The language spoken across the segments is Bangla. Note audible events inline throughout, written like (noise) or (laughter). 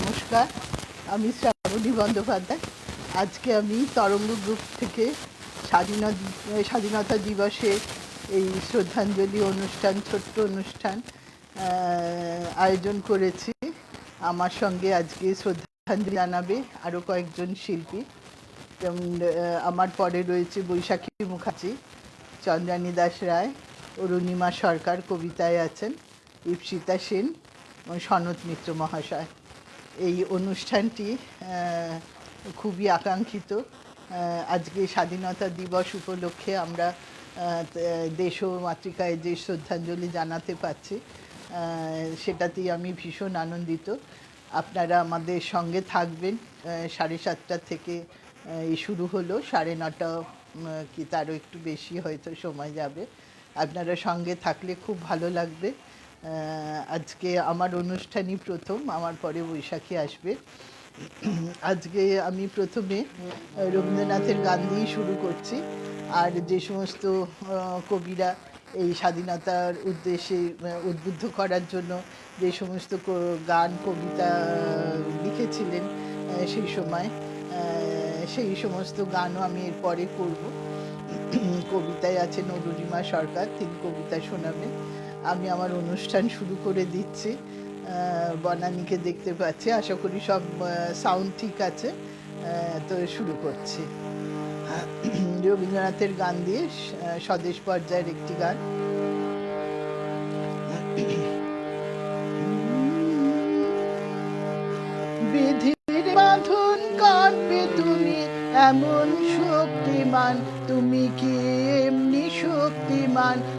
নমস্কার, আমি শ্রাবণী বন্দ্যোপাধ্যায়। আজকে আমি তরঙ্গ গ্রুপ থেকে স্বাধীনতা স্বাধীনতা দিবসে এই শ্রদ্ধাঞ্জলি অনুষ্ঠান, ছোট্ট অনুষ্ঠান আয়োজন করেছি। আমার সঙ্গে আজকে শ্রদ্ধাঞ্জলি জানাবে আরও কয়েকজন শিল্পী। যেমন আমার পরে রয়েছে বৈশাখী মুখার্জি, চন্দ্রানী দাস রায়, অরুণিমা সরকার কবিতায় আছেন ইপসিতা সেন সনত মিত্র মহাশয়। এই অনুষ্ঠানটি খুবই আকাঙ্ক্ষিত। আজকে স্বাধীনতা দিবস উপলক্ষে আমরা দেশ ও মাতৃকায় যে শ্রদ্ধাঞ্জলি জানাতে পারছি সেটাতেই আমি ভীষণ আনন্দিত। আপনারা আমাদের সঙ্গে থাকবেন সাড়ে সাতটা থেকে শুরু হলো। সাড়ে নটা কি তারও একটু বেশি হয়তো সময় যাবে। আপনারা সঙ্গে থাকলে খুব ভালো লাগবে। আজকে আমার অনুষ্ঠানই প্রথম, আমার পরে বৈশাখী আসবে। আজকে আমি প্রথমে রবীন্দ্রনাথের গান দিয়েই শুরু করছি। আর যে সমস্ত কবিরা এই স্বাধীনতার উদ্দেশ্যে উদ্বুদ্ধ করার জন্য যে সমস্ত গান, কবিতা লিখেছিলেন সেই সময় সেই সমস্ত গানও আমি এরপরে করব। কবিতায় আছেন অরুণিমা সরকার, তিনি কবিতা শোনাবেন। আমি আমার অনুষ্ঠান শুরু করে দিচ্ছি। বনানীকে দেখতে পাচ্ছি। আশা করি সব সাউন্ড ঠিক আছে। তো শুরু করছি। (clears throat) রবীন্দ্রনাথের গান দিয়ে স্বদেশ পর্যায়ের একটি গান। বিধির বাঁধন কাটবে তুমি, এমন শক্তিমান। তুমি কি এমনি শক্তিমান?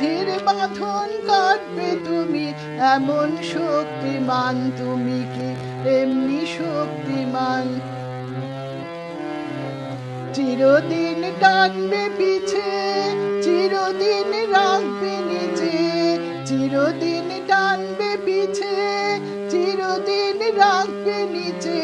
বিধির বাঁধন কাটবে তুমি, এমন শক্তিমান তুমি কি? এমনি শক্তিমান। চিরদিন টানবে পিছে, চিরদিন রাখবে নিচে, চিরদিন টানবে পিছে, চিরদিন রাখবে নিচে।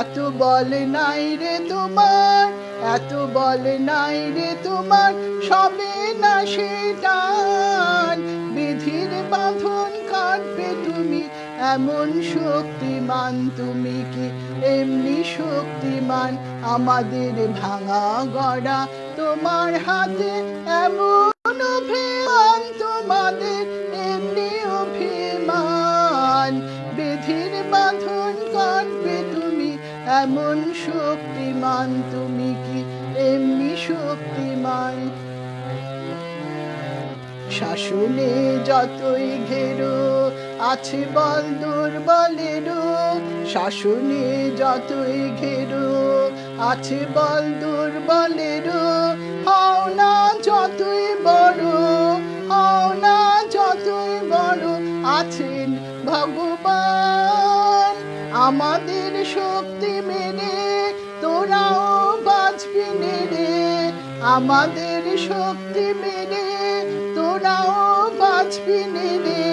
এত বল নাই রে তোমার এত বল নাই রে তোমার, সবে না সেটান বিধির বাঁধন কাটবে তুমি, এমন শক্তিমান তুমি কি? এমনি শক্তিমান আমাদের ভাঙা গড়া, তোমার হাতে এমন অভিমান, তোমাদের এমনি অভিমান। বিধির বাঁধন এমন শক্তিমান, তুমি কি এমনি শক্তিমান? শাসনে যতই ঘেরো, আছে বল দুর্বলেরও শাসনে যতই ঘেরো, আছে বল দুর্বলেরও হও না যতই বড়, হও না যতই বড় আছেন ভগবান। আমাদের শক্তি মেনে, তোরাও বাঁচবি রে আমাদের শক্তি মেনে, তোরাও বাঁচবি রে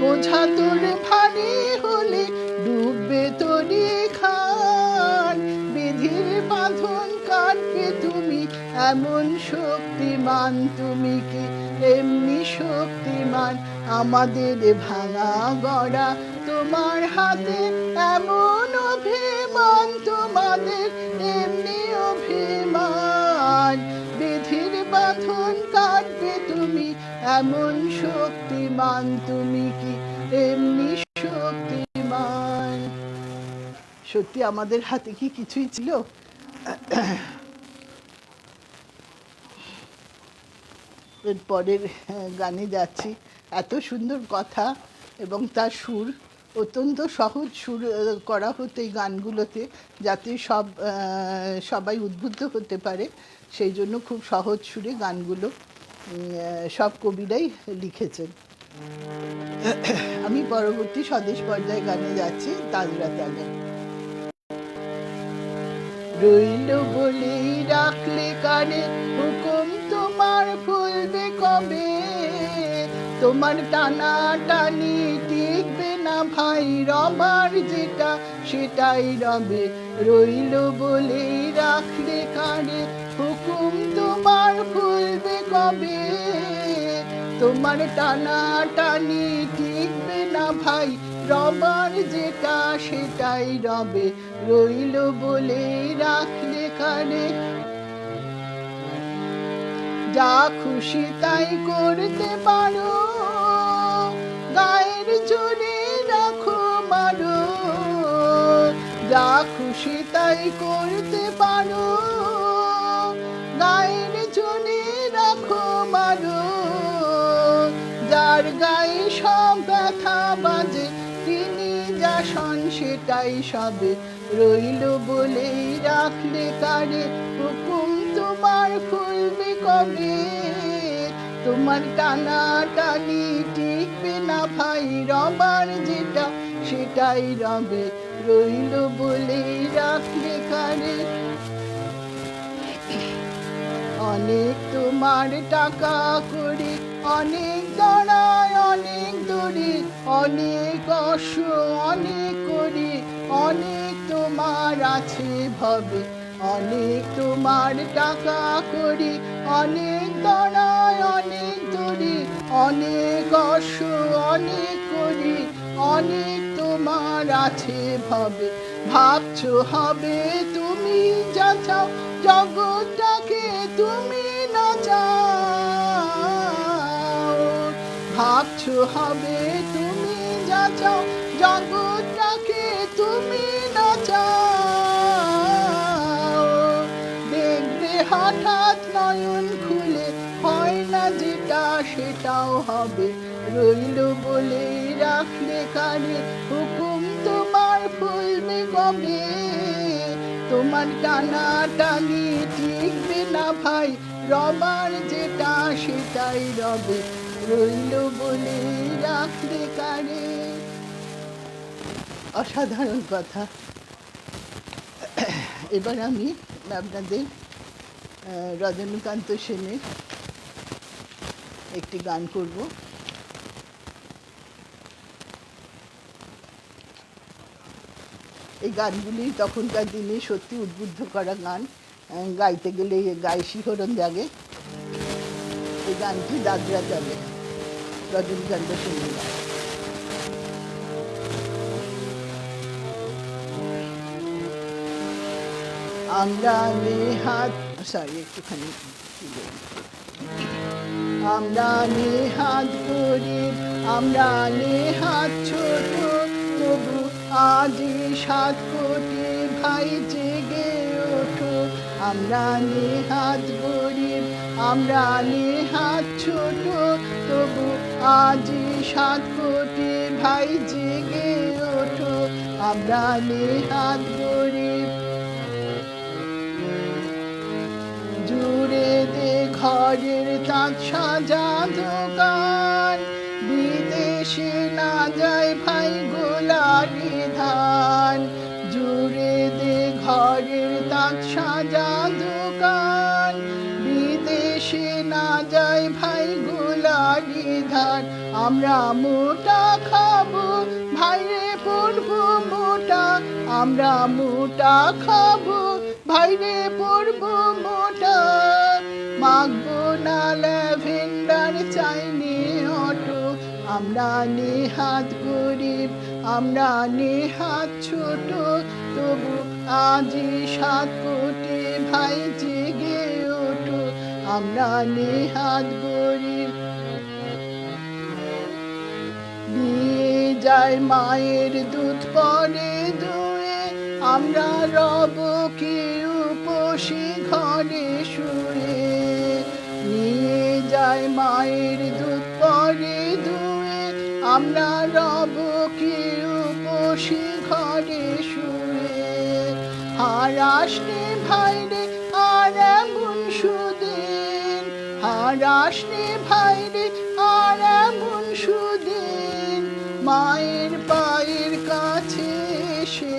বোঝা তোর ভারী হলে ডুববে তোরি খান বিধির বাঁধন কাটবে তুমি, এমন শক্তিমান তুমি কি? এমনি শক্তিমান আমাদের ভাঙা গড়া, তোমার হাতে এমন অভিমান, তোমাদের এমনি অভিমান। বিধির বাঁধন কাটবে তুমি, এমন শক্তিমান তুমি কি? এমনি শক্তিমান। সত্যি আমাদের হাতে কি কিছুই ছিল? এর পরের গানে যাচ্ছি। এত সুন্দর কথা এবং তার সুর, অত্যন্ত সহজ সুর করা হতো এই গানগুলোতে যাতে সব সবাই উদ্বুদ্ধ হতে পারে। সেই জন্য খুব সহজ সুরে গানগুলো সব কবিরাই লিখেছেন। আমি পরবর্তী স্বদেশ পর্যায়ে গানে যাচ্ছি, তাজরা তালে রইল বলেই রাখলে কানে, হুকুম তোমার ফুলবে কবে? তোমার টানা টানি টিকবে না ভাই, রবার যেটা সেটাই রবে। রইল বলেই রাখলে কানে হুকুম তোমার ফুলবে কবে? তোমার টানা টানি টিকবে না ভাই, রবার যেটা সেটাই রবে। রইল বলে রাখলে কানে যা খুশি তাই করতে পারো। গায়ের জোরে রাখো মারো। যা খুশি তাই করতে পারো। গায়ের জোরে রাখো মারো। যার গায়ে সব ব্যথা বাজে, তিনি যা শন সেটাই সবে। রইল বলেই রাখলে কারে হুকুম তোমার ফুলবে কবে? তোমার টানা টানি টিকবে না ভাই? রবার যেটা, সেটাই রবে। রইল বলেই রাখলে কারে অনেক তোমার টাকা করে, অনেক দড়ায়, অনেক দড়ি অনেক অশ্ব, অনেক করি, অনেক তোমার আছে ভবে। অনেক তোমার টাকা করি, অনেক দড়ায় অনেক দড়ি, অনেক অশ্ব, অনেক করি, অনেক তোমার আছে ভাবে। ভাবছ হবে তুমি যা চাও, জগৎটাকে তুমি না চাও। ভাবছ হবে তুমি যা চাও জগৎটাকে নয়ন খুলে, হয় না যেটা সেটাও হবে। রইল বলে রাখলে কানে, হুকুম তোমার ফুলবে কবে তোমার টানা টানি টিকবে না ভাই, রবার যেটা সেটাই রবে। রইল বলে রাখলে কানে। অসাধারণ কথা। এবার আমি আপনাদের রজনীকান্ত সেনের একটি গান করব। এই গানগুলি তখনকার দিনে সত্যি উদ্বুদ্ধ করা গান। গাইতে গেলে গায়ে শিহরণ জাগে। এই গানটি দাদরা চলে রজনীকান্ত সেনের গান। আমরা নেহাত সরি একটুখানি। আমরা নেহাত গরিব, আমরা আজি সাত কোটি ভাই জেগে ওঠো আমরা নেহাত গরিব, আমরা নেহাত ছোট, তবু আজি সাত কোটি ভাই জেগে ওঠো আমরা নেহাত গরিব ঘরের তাঁত সাজা দোকান, বিদেশে না যায় ভাই গোলারি ধান। জুড়ে দে ঘরের তাঁত সাজা দোকান, বিদেশে না যায় ভাই গোলারি ধান। আমরা মোটা খাব, ভাইরে পড়ব মোটা। আমরা মোটা খাব, ভাইরে পড়ব মোটা। মাগবো না ল্যাভেন্ডার চাইনি অটো। আমরা নেহাত গরিব, আমরা নেহাত ছোট। তবু আজি সাত কোটি ভাই জেগে ওঠো আমরা নেহাত গরিব। দিয়ে যায় মায়ের দুধ পরে দুয়ে। আমরা রব কি উপসী ঘরে। যায় মায়ের দুধ, পরে দুয়ে আমরা রব কি উপসী ঘরে শুয়ে। হারাসনে ভাইরে আর এমন সুদিন হারাসনে ভাইরে আর এমন সুদিন, মায়ের পায়ের কাছে এসে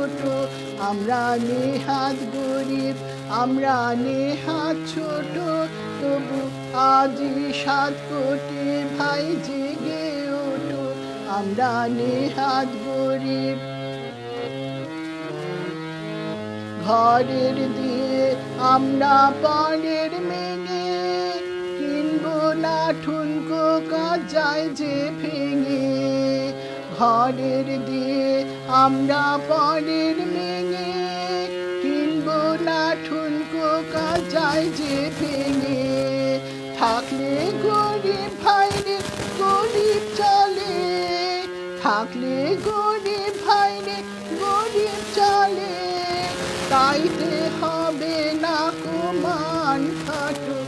জোটো আমরা নেহাত গরিব, আমরা নেহাত ছোট, তবু আজি সাত কোটি ভাই জেগে ওঠো, আমরা নেহাত গরিব। ঘরের দিয়ে আমরা পাড়ের মেঙে কিনবো না ঠুনকো কাজায় যে ভেঙে ঘরের দিয়ে আমরা পাড়ের মেঙে কিনবো না ঠুনকো কাজায় যে ভেঙে। থাকলে গরিব ভাইরে গরিব চলে, থাকলে গরিব ভাইরে গরিব চলে। তাইতে হবে না কুমান খাটো,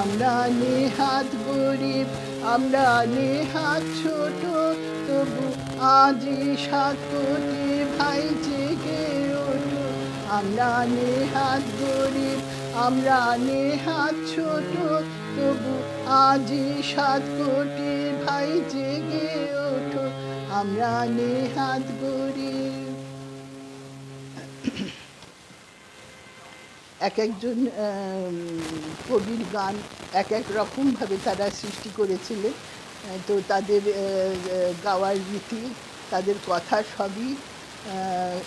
আমরা নেহাত গরিব আমরা নেহাত ছোট, তবু আজি সাত কোটি ভাই জেগে ওঠো। আমরা নেহাত গরিব, আমরা নেহাত ছোট, তবু আজি সাত কোটি ভাই জেগে ওঠো। আমরা নেহাত গরিব। এক একজন কবির গান এক এক রকমভাবে তারা সৃষ্টি করেছিলেন। তো তাদের গাওয়ার রীতি, তাদের কথা সবই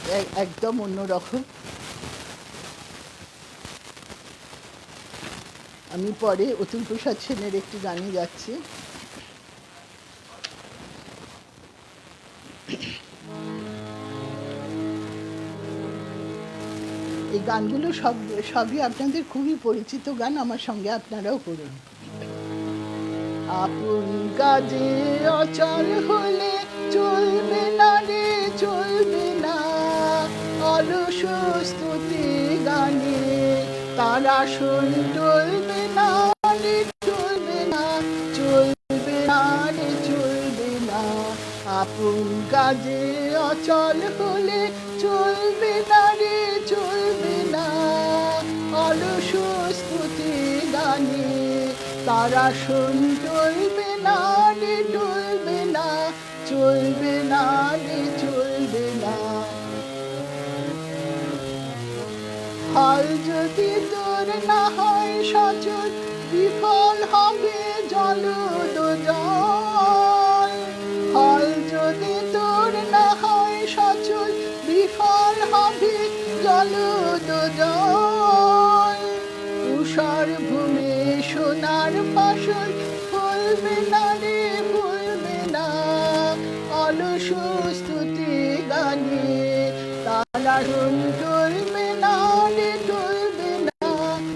এক- একদম অন্যরকম। আমি পরে অতুল প্রসাদ সেনের একটি গানে যাচ্ছি এই গানগুলো সব, সবই আপনাদের খুবই পরিচিত গান, আমার সঙ্গে আপনারাও করুন। আপন কাজে অচল হলে চলবে না রে, চলবে না। অলস স্তুতি গানে, তারা শোন চলবে না রে, চলবে না চলবে না রে, চলবে না। আপন কাজে অচল হলে চলবে না রে শোন, চলবে না রে, চলবে না চলবে না রে, চলবে না। হাল যদি তোর না হয় সচল, বিফল হবে জল তারা চলবে না রে, চলবে না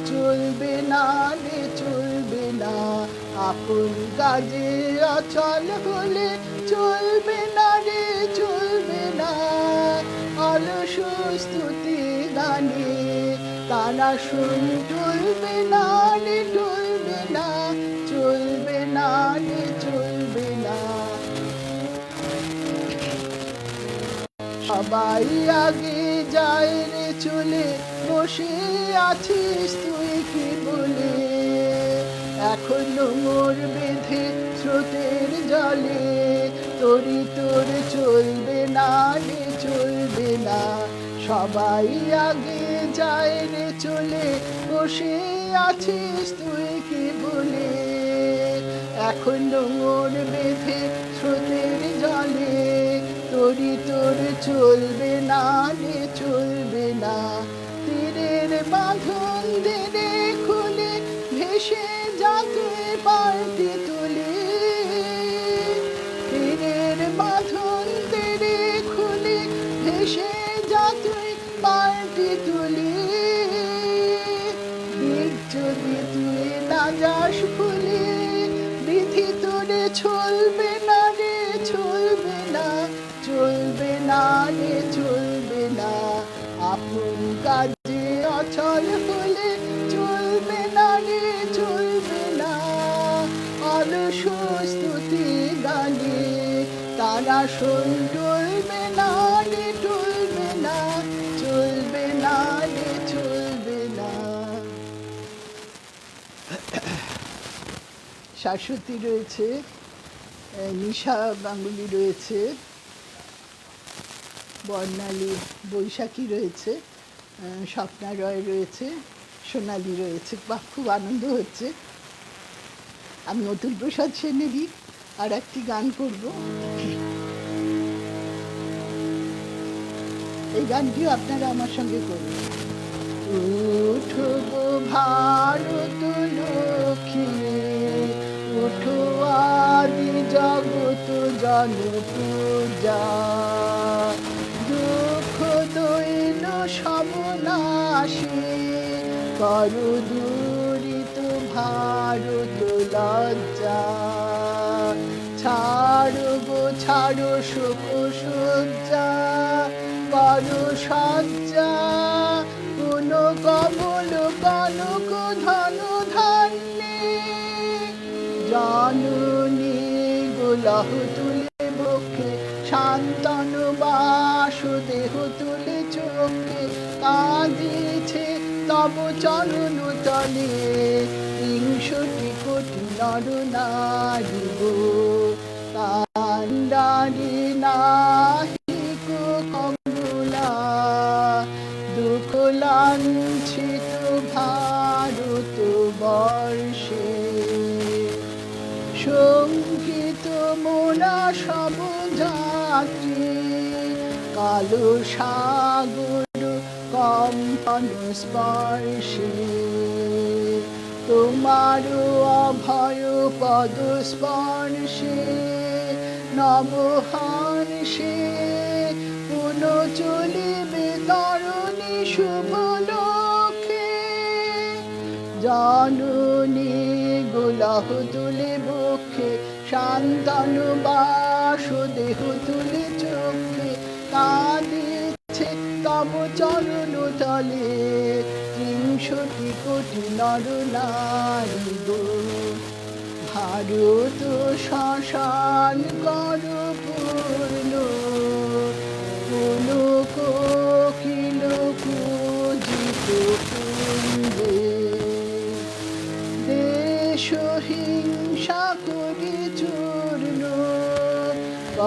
চলবে না রে, চলবে না। আপন কাজে অচল হলে চলবে না রে, চলবে না। অলস স্তুতি গানে তারা শুন, চলবে না রে, চলবে না। সবাই আগে যায় রে চলে, বসে আছিস তুই কি বলে? এখন মোর বেঁধে স্রোতের জলে তরি তোর চলবে না রে, চলবে না। সবাই আগে যায় রে চলে, বসে আছিস তুই কি বলে? এখন মোর বেঁধে স্রোতের তরি তোর চলবে না রে চলবে না। তীরের বাঁধন দে খুলে ভেসে যাতে তুই শাশ্বতী রয়েছে নিশা গাঙ্গুলি রয়েছে, বর্ণালী বৈশাখী রয়েছে স্বপ্না রয় রয়েছে, সোনালি রয়েছে। বা খুব আনন্দ হচ্ছে। আমি অতুল প্রসাদ সেনেরই আর একটি গান করব। এই গানটিও আপনারা আমার সঙ্গে করবেন উঠো গো ভারত লক্ষ্মী উঠো আদি জগত জন পূজা। দুঃখ দৈন সমনাশী করু দূরিত ভারত লজ্জা। ছাড়ো গো, ছাড়ো সুখ সজ্জা করো সজ্জা কোন কমল কনক ধন জননী গুলাহ তুলে বক্ষে শান্তনু বাস দেহ তুলে চোখে, কাঁদিছে তব চরণ তলে। বিংশতি কোটি নর নারী গো, কান্ডারি সব যাত্রী কালো সাগর কম্পন স্পর্শে। তোমার অভয় পদ স্পর্শে পুন চলিবে তরণী শুভ লক্ষ্যে জননী গোলাহ তুলে বক্ষে শান্তনু বাস দেহ তুলে চোখে কাঁদিছে, তব চরণ তলে। ত্রিংশতি কোটি নর নারী গো, ভারত শ্মশান কর পূর্ণ। কোন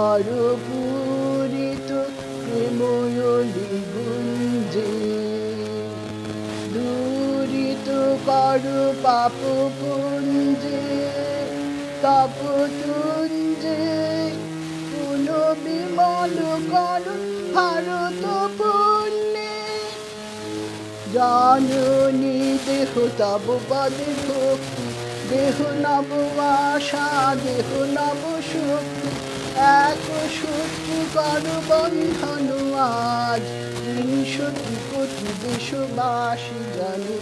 কর পূরিত প্রেময়লি গুঞ্জে, দূরিত কর পাপ পুঞ্জে তপ তুঞ্জে পুন বিমল কর ভারত পুণ্যে জননী দেহ তব দেহ নব আশা, দেহ নব শক্তি। এক সূত্র কর বন্ধন আজ বিংশতি কোটি দেশবাসী জানে।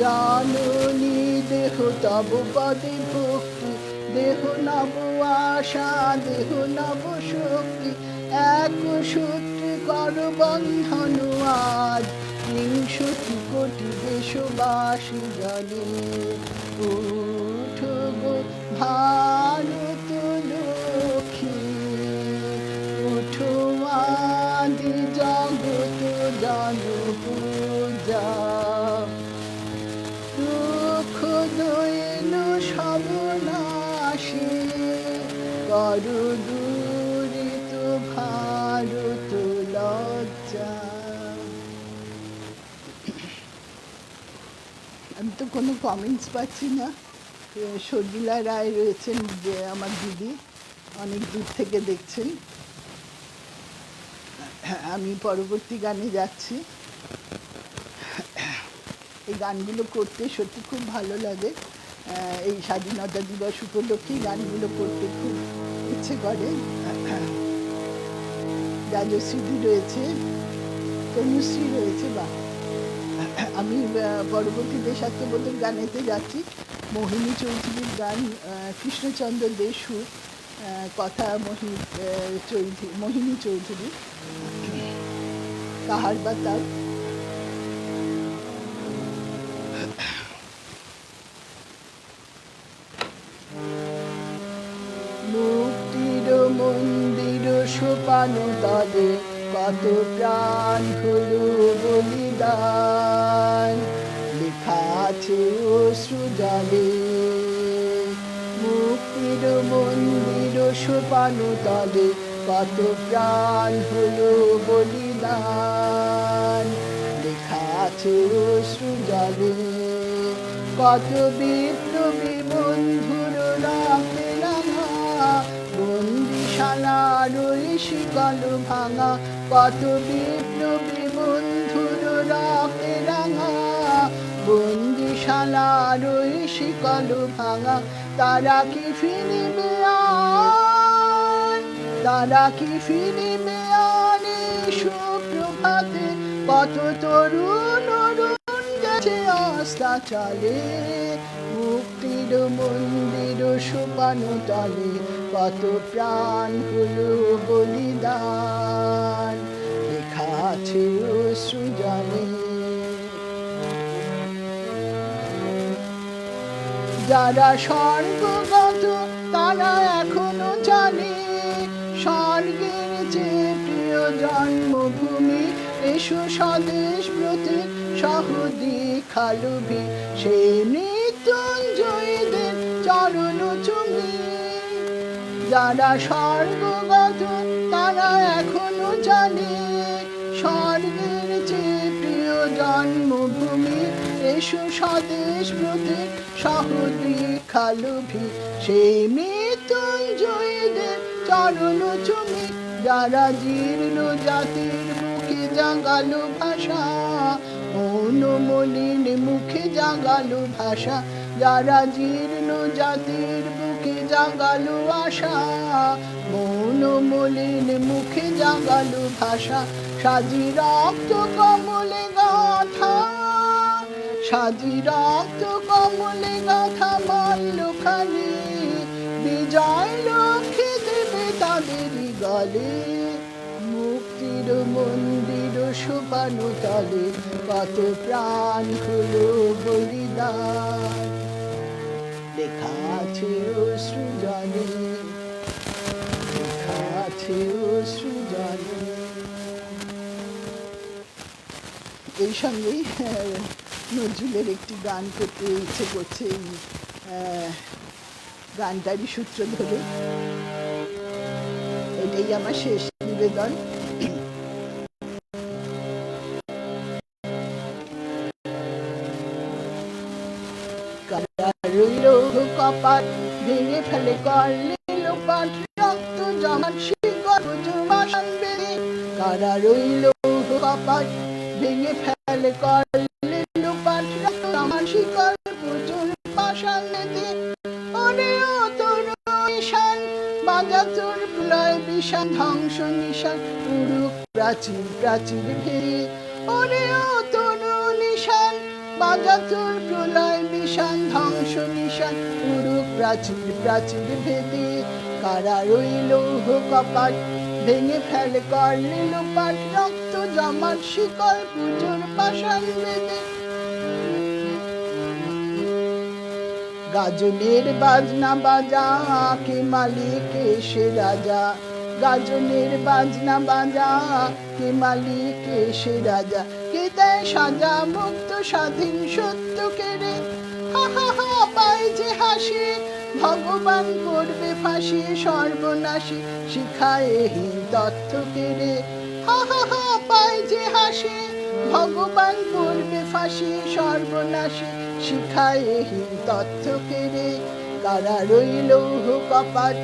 জননী দেহ তব পদে ভক্তি, দেহ নব আশা, দেহ নব শক্তি। এক সূত্রে কর বন্ধন আজ বিংশতি কোটি দেশবাসী জানে। উঠ গো ভারত কোনো কমেন্টস পাচ্ছি না। এ, সর্মিলা রায় রয়েছেন যে আমার দিদি অনেক দূর থেকে দেখছেন। আমি পরবর্তী গানে যাচ্ছি। এই গানগুলো করতে সত্যি খুব ভালো লাগে। এই স্বাধীনতা দিবস উপলক্ষে গানগুলো করতে খুব ইচ্ছে করে। রাজশ্রীদি রয়েছে তনুশ্রী রয়েছে বা (coughs) আমি পরবর্তী দেশাত্মবোধক গানেতে যাচ্ছি। মোহিনী চৌধুরীর গান কৃষ্ণচন্দ্র দেশু কথা মোহিনী চৌধুরী মোহিনী চৌধুরী। কাহার বা তার? মুক্তির মন্দির সোপানো তলে কত প্রাণ হলো বলিদান। লেখা আছে অশ্রু জলে, মুক্তির মন্দির সোপানো তলে কত প্রাণ হলো বলিদান। লেখা আছে অশ্রু জলে, কত বিপ্লবী বন্ধুর রাঙা বন্দিশালার ওই শিকল ভাঙা কত বিপ্লবী বন্ধুর রাখে রাঙা। শিকল ভাঙা, তারা কি ফিরিবে তারা কি ফিরিবে এই সুপ্রভাতে? কত তরুণ গেছে আস্থা চলে, মুক্তির মন্দির সোপানো তলে, কত প্রাণ হলো বলিদান লেখা আছে সুজনে। যারা স্বর্গগত, তারা এখনও জানে, স্বর্গের যে প্রিয় জন্মভূমি, এসো স্বদেশ ব্রতে সহদি খালুভি সেই মৃত্যুঞ্জয়ীদের চরণ চুমি যারা স্বর্গগত তারা এখনও জানে, স্বর্গের যে প্রিয় জন্মভূমি এসো স্বদেশ ব্রতে সহদি খালুভি সেই মৃত্যুঞ্জয়ীদের চরণ চুমি যারা জীর্ণ জাতির মুখে জাগালো ভাষা মৌনমলিন মুখে জাগালো ভাষা, যারা জীর্ণ জাতির বুকে জাগালো আশা। মৌনমলিন মুখে জাগালো ভাষা, সাজি রক্ত কমলে গাথা। সাজি রক্ত কমলে গাথা মাল্যখানি, বিজয় লক্ষ্মী দেবে তাদেরই গলে। মুক্তির মন্দির সোপানো তলে, কত প্রাণ হলো বলিদান। লেখা আছে অশ্রুজনে লেখা আছে অশ্রুজনে এই সঙ্গেই নজরুলের একটি গান করতে ইচ্ছে করছে এই গানটারই সূত্র ধরে। এটাই আমার শেষ নিবেদন। রইল কপাট ভেঙে ফেলে করলে লোপাট। রক্ত জমান বেড়ে কারা রইল কপাট ভেঙে ফেলে করলে লোপাট। রক্ত জমান শিকড় হুজুর বাসান বেড়ে ওরে ও তোর ঈশান বাজা তোর প্রলয় বিষান ধ্বংস নিশান উড়ুক প্রাচীর প্রাচীর ভেঙে ওরে ও তোর নিশান বাজা তোর প্রলয় ধ্বংস প্রাচীর প্রাচীর ভেদে। কারা রইল কপাট, ভেঙে রক্ত শিকল পুজোর পাশান গাজনের বাজনা বাজা, কে মালিক এসে রাজা? গাজনের বাজনা বাজা, কে মালিক এসে রাজা? কে দেয় সাজা মুক্ত স্বাধীন সত্য কেড়ে হা যে হাসি, ভগবান করবে ফাঁসি, সর্বনাশী শিখায় হীন তথ্য কেড়ে হা যে হাসি, ভগবান করবে ফাঁসি, সর্বনাশী শিখায় হীন তথ্য কেড়ে কারা রইল কপাট,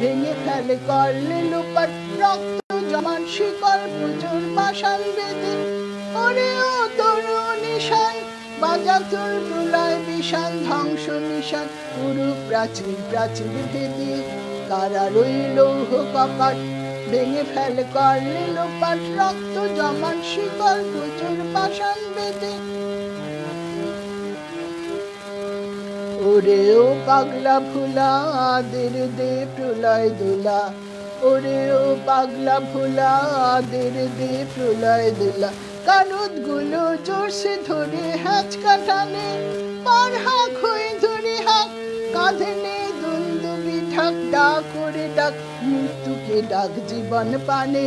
ভেঙে ফেলে করলে লোপাট, রক্ত জমান শিকল পুজোর পাশান বেদে। বিষান ধ্বংস নিশান পুরু প্রাচীর প্রাচীর ভেদে কারা কপাট ভেঙে ফেলে রক্ত জমান শিকল বেদে। ওরে ও পাগলা ফুলা দের দে প্রলয় দোলা। ওরে ও পাগলা ভুলা দের দে প্রলয় দোলা। কানুদগুলো জোরসে ধরে হ্যাচ কাটানে পার হাক হয়ে ধরে হাক কাঁধে নে দুন্দুবি ঢাক ডাক করে ডাক, মৃত্যুকে ডাক জীবন পানে।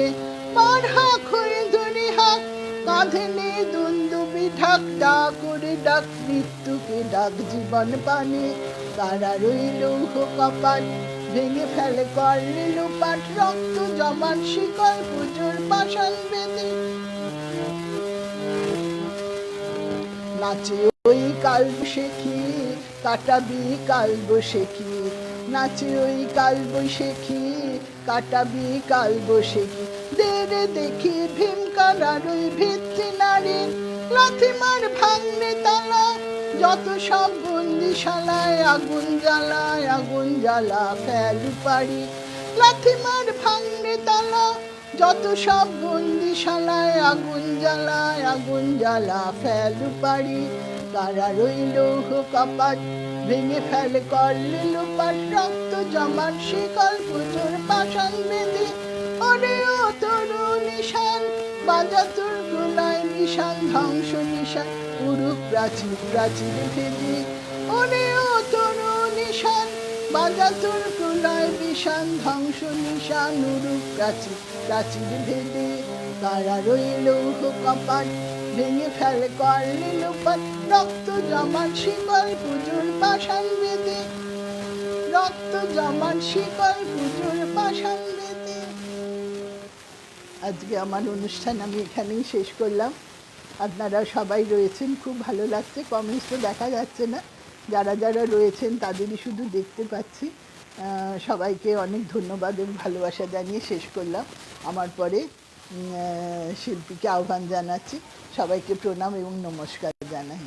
পার হাক হয়ে ধরে হাক কাঁধে নে দুন্দুবি ঢাক ডাক করে ডাক, মৃত্যুকে ডাক জীবন পানে। তারা রইল কপাল, ভেঙে ফেলে করলে লুপাট রক্ত জমান শিকল পুজোর পাষাণ বেদে নাচে ওই কাল বৈশাখী কাটাবি কাল বৈশাখী নাচে ওই কাল বৈশাখী কাটাবি কাল বৈশাখী দেরে দেখি ভীমকারার ওই ভিত্তি নারী। লাথিমার ভাঙনে তালা, যত সব বন্দিশালায় আগুন জ্বালায়, আগুন জ্বালা ফেলু পারি লাথিমার ভাঙনে তালা যত সব বন্দিশালায় আগুন জ্বালায়, আগুন জ্বালা ফেলু পারি কারা রইল কপাট, ভেঙে ফেলে করলে লোপাট। রক্ত জমার শিকল পুজোর পাষাণ বেঁধে ওরে ও তরু নিশান। বাজা তোর গোলায় নিশান, ধ্বংস নিশান, উরুক প্রাচীর প্রাচীর ভেদে ওরে তরু নিশান বাজা তোর ধ্বংস, নিশান, উরুক, প্রাচীর প্রাচীর ভেদে কারা রইল কপাট, ভেঙে ফেলে করলে লোপাট রক্ত জমান শিকল পুজোর পাষাণ বেঁধে। রক্ত জমান শিকল পুজোর পাষাণ বেঁধে। আজকে আমার অনুষ্ঠান আমি এখানেই শেষ করলাম। আপনারা সবাই রয়েছেন, খুব ভালো লাগছে কমেন্টস তো দেখা যাচ্ছে না। যারা যারা রয়েছেন তাদেরই শুধু দেখতে পাচ্ছি। সবাইকে অনেক ধন্যবাদ এবং ভালোবাসা জানিয়ে শেষ করলাম। আমার পরে শিল্পীকে আহ্বান জানাচ্ছি। সবাইকে প্রণাম এবং নমস্কার জানাই।